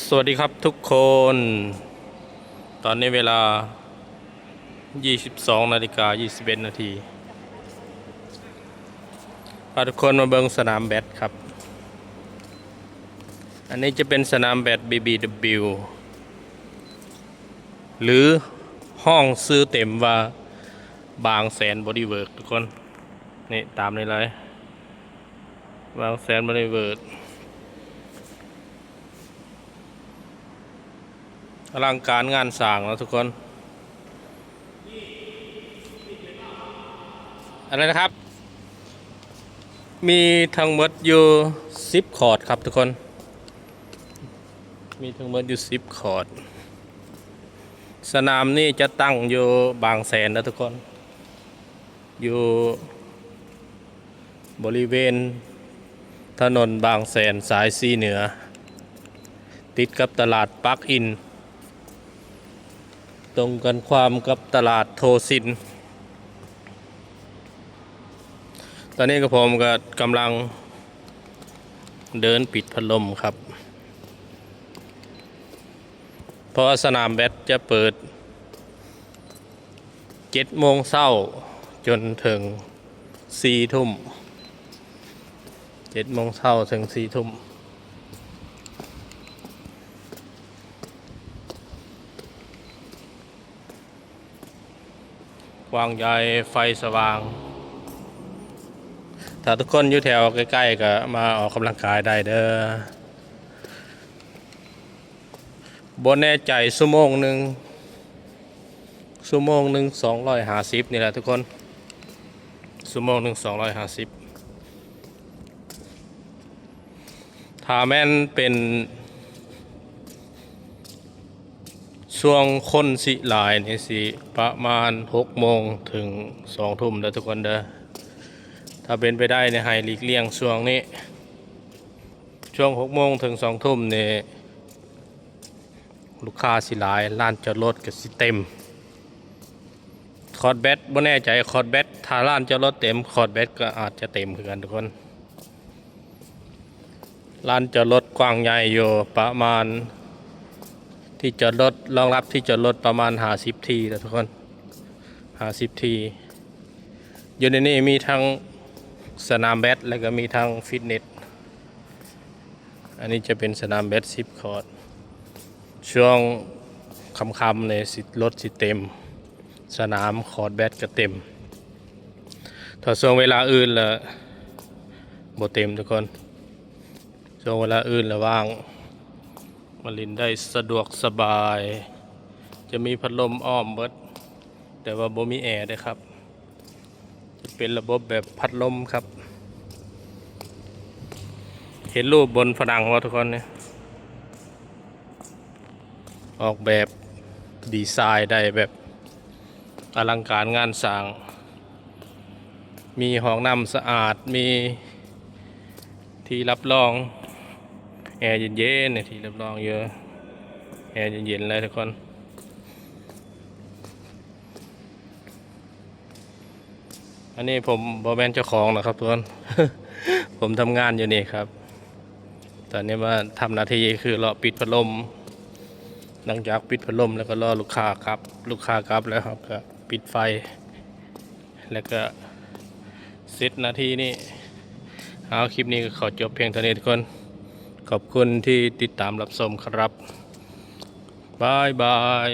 สวัสดีครับทุกคน ตอนนี้เวลา 22นาฬิกา21นาทีพาทุกคนมาเบิงสนามแบดครับ อันนี้จะเป็นสนามแบด BBW หรือห้องซื้อเต็มว่าบางแสนบอดีเวิร์กทุกคน นี่ตามนี้เลย บางแสนบอดีเวิร์ก อลังการงานสร้างแล้วทุกคน อะไรนะครับ มีทั้งหมดอยู่สิบคอร์ดครับทุกคน มีทั้งหมดอยู่สิบคอร์ด สนามนี่จะตั้งอยู่บางแสนนะทุกคน อยู่บริเวณถนนบางแสนสายซีเหนือ ติดกับตลาดปักอิน ตรงกันความกับตลาดโทสิน ตอนนี้ก็ผมก็กำลังเดินปิดพัดลมครับ เพราะสนามแบดจะเปิดเจ็ดโมงเช้าจนถึงสี่ทุ่มเจ็ดโมงเช้าถึงสี่ทุ่ม วางใยไฟสว่าง ถ้าทุกคนอยู่แถวใกล้ๆก็มาออกกำลังกายได้เด้อบนแน่ใจชั่วโมงหนึ่งชั่วโมงหนึ่งสองร้อยห้าสิบนี่แหละทุกคนชั่วโมงหนึ่งสองร้อยห้าสิบถ้าแม่นเป็น ช่วงคนสิหลายนี่สิประมาณ6โมงถึง2ทุ่มเด้อทุกคนเด้อถ้าเป็นไปได้ในยให้หลีกเลี่ยงช่วงนี้ ช่วง6โมงถึง2ทุ่มนี่ลูกค้าสิหลายร้านจอดรถก็สิเต็ม คอร์ดแบตบ่แน่ใจคอร์ดแบตถ้าร้านจอดรถเต็มคอร์ดแบตก็อาจจะเต็มคือนกันทุกคนร้านจอดรถกว้างใหญ่อยู่ประมาณ ที่จอดรถรองรับที่จอดรถประมาณหาสิบทีนะทุกคนหาสิบทีอยู่ในนี้มีทั้งสนามแบดแล้วก็มีทั้งฟิตเนสอันนี้จะเป็นสนามแบดสิบคอร์ดช่วงค่ำๆในยสิรถสิเต็ม สนามคอร์ดแบดก็เต็มถ้าช่วงเวลาอื่นละบ่เต็มทุกคนช่วงเวลาอื่นละว่าง มาลินได้สะดวกสบาย จะมีพัดลมอ้อมเบิด แต่ว่าบ่มีแอร์ด้อครับ จะเป็นระบบแบบพัดลมครับ เห็นรูปบนผนังว่าทุกคนเนี่ยออกแบบดีไซน์ได้แบบอลังการงานสร้าง มีห้องน้ำสะอาดมีที่รับรอง แอร์เย็นๆเนี่ยที่รับรองเยอะแอร์เย็นๆเลยทุกคนอันนี้ผมบอแมนเจ้าของนะครับทุกคนผมทำงานอยู่นี่ครับ ตอนนี้มาทำหน้าที่คือรอปิดพัดลม หลังจากปิดพัดลมแล้วก็รอลูกค้าครับ ลูกค้ากลับแล้วครับก็ปิดไฟ แล้วก็เสร็จหน้าที่นี่เอาคลิปนี้ก็ขอจบเพียงเท่านี้ทุกคน ขอบคุณที่ติดตามรับชมครับบายบาย